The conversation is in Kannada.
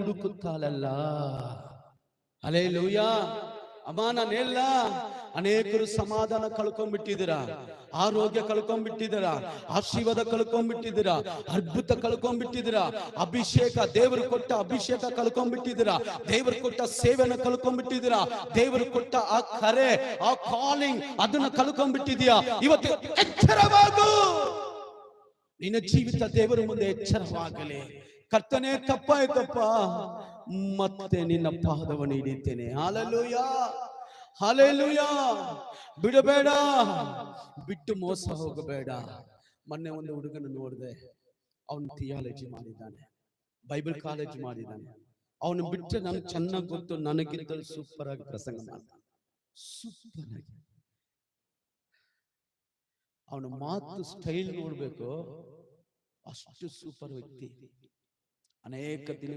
ಹುಡುಕುತ್ತಾಳಲ್ಲ. ಅಲೇ ಲೂಯ ಅಮ್ಮ ನಾನೆಲ್ಲ ಅನೇಕರು ಸಮಾಧಾನ ಕಳ್ಕೊಂಡ್ಬಿಟ್ಟಿದ್ದೀರಾ. ಆರೋಗ್ಯ ಕಳ್ಕೊಂಡ್ಬಿಟ್ಟಿದ್ದೀರಾ. ಆಶೀರ್ವಾದ ಕಳ್ಕೊಂಡ್ಬಿಟ್ಟಿದ್ದೀರಾ. ಅದ್ಭುತ ಕಳ್ಕೊಂಡ್ಬಿಟ್ಟಿದ್ದೀರಾ. ಅಭಿಷೇಕ, ದೇವರು ಕೊಟ್ಟ ಅಭಿಷೇಕ ಕಳ್ಕೊಂಡ್ಬಿಟ್ಟಿದ್ದೀರಾ. ದೇವರು ಕೊಟ್ಟ ಸೇವೆನ ಕಳ್ಕೊಂಡ್ಬಿಟ್ಟಿದ್ದೀರಾ. ದೇವರು ಕೊಟ್ಟ ಆ ಕರೆ, ಆ ಕಾಲಿಂಗ್ ಅದನ್ನ ಕಳ್ಕೊಂಡ್ಬಿಟ್ಟಿದ್ಯಾ ಇವತ್ತು ಎಚ್ಚರವಾಗು. ನಿನ್ನ ಜೀವಿತ ದೇವರ ಮುಂದೆ ಎಚ್ಚರವಾಗಲಿ. ಕರ್ತನೆ, ತಪ್ಪಾಯ್ತಪ್ಪ. ಮತ್ತೆ ನಿನ್ನ ಪಾದವನ್ನು ಹಿಡಿತೇನೆ ಹಾಲಲ್ಲೂಯ. ಹಾಲೆಲ್ಲೂಯ. ಬಿಡಬೇಡ. ಬಿಟ್ಟು ಮೋಸ ಹೋಗಬೇಡ. ಮೊನ್ನೆ ಒಂದು ಹುಡುಗನ ನೋಡಿದೆ. ಅವನು ಥಿಯಾಲಜಿ ಮಾಡಿದ್ದಾನೆ. ಬೈಬಲ್ ಕಾಲೇಜ್ ಮಾಡಿದ್ದಾನೆ. ಅವನು ಬಿಟ್ಟರೆ ನನಗೆ ಚೆನ್ನಾಗಿ ಗೊತ್ತು. ನನಗಿಂತ ಸೂಪರ್ ಆಗಿ ಪ್ರಸಂಗ ಮಾಡ್ತಾನೆ. ಸೂಪರ್ ಆಗಿ ಅವನ ಮಾತು ಸ್ಟೈಲ್ ನೋಡ್ಬೇಕು. ಅಷ್ಟು ಸೂಪರ್ ವ್ಯಕ್ತಿ. अनेक दिन